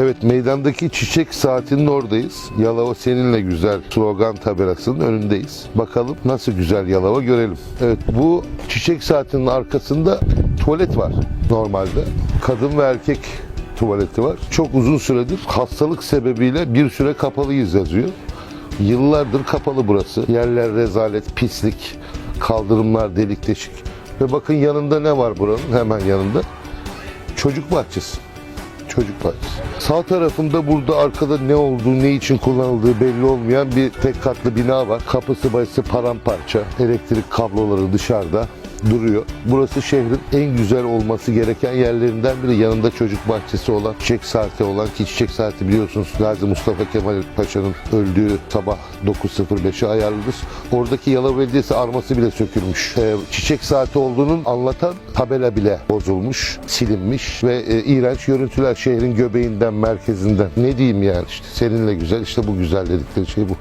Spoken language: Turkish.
Evet meydandaki çiçek saatinin oradayız. Yalova seninle güzel slogan tabelasının önündeyiz. Bakalım nasıl güzel Yalova görelim. Evet bu çiçek saatinin arkasında tuvalet var normalde. Kadın ve erkek tuvaleti var. Çok uzun süredir hastalık sebebiyle bir süre kapalıyız yazıyor. Yıllardır kapalı burası. Yerler rezalet, pislik, kaldırımlar delik deşik. Ve bakın yanında ne var buranın? Hemen yanında. Çocuk bahçesi. Çocuk bahçesi. Sağ tarafında burada arkada ne olduğu, ne için kullanıldığı belli olmayan bir tek katlı bina var. Kapısı bacısı paramparça. Elektrik kabloları dışarıda duruyor. Burası şehrin en güzel olması gereken yerlerinden biri. Yanında çocuk bahçesi olan, çiçek saati olan ki çiçek saati biliyorsunuz Gazi Mustafa Kemal Paşa'nın öldüğü sabah 9.05'e ayarlıdır. Oradaki Yalova Belediyesi arması bile sökülmüş. Ee, çiçek saati olduğunun anlatan tabela bile bozulmuş, silinmiş ve e, iğrenç görüntüler şehrin göbeğinden, merkezinden. Ne diyeyim yani işte seninle güzel, işte bu güzel dedikleri şey bu.